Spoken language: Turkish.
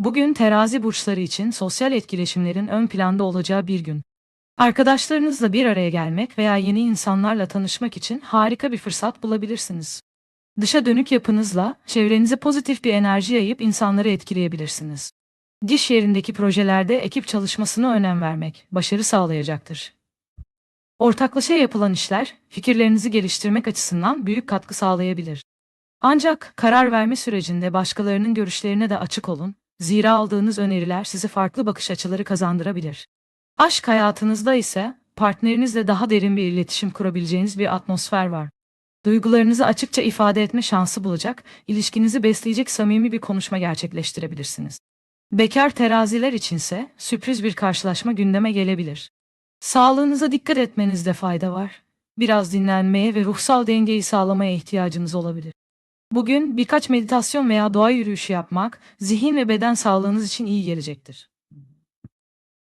Bugün terazi burçları için sosyal etkileşimlerin ön planda olacağı bir gün. Arkadaşlarınızla bir araya gelmek veya yeni insanlarla tanışmak için harika bir fırsat bulabilirsiniz. Dışa dönük yapınızla çevrenize pozitif bir enerji yayıp insanları etkileyebilirsiniz. Diş yerindeki projelerde ekip çalışmasına önem vermek başarı sağlayacaktır. Ortaklaşa yapılan işler fikirlerinizi geliştirmek açısından büyük katkı sağlayabilir. Ancak karar verme sürecinde başkalarının görüşlerine de açık olun. Zira aldığınız öneriler size farklı bakış açıları kazandırabilir. Aşk hayatınızda ise partnerinizle daha derin bir iletişim kurabileceğiniz bir atmosfer var. Duygularınızı açıkça ifade etme şansı bulacak, ilişkinizi besleyecek samimi bir konuşma gerçekleştirebilirsiniz. Bekar teraziler içinse sürpriz bir karşılaşma gündeme gelebilir. Sağlığınıza dikkat etmenizde fayda var. Biraz dinlenmeye ve ruhsal dengeyi sağlamaya ihtiyacınız olabilir. Bugün birkaç meditasyon veya doğa yürüyüşü yapmak zihin ve beden sağlığınız için iyi gelecektir.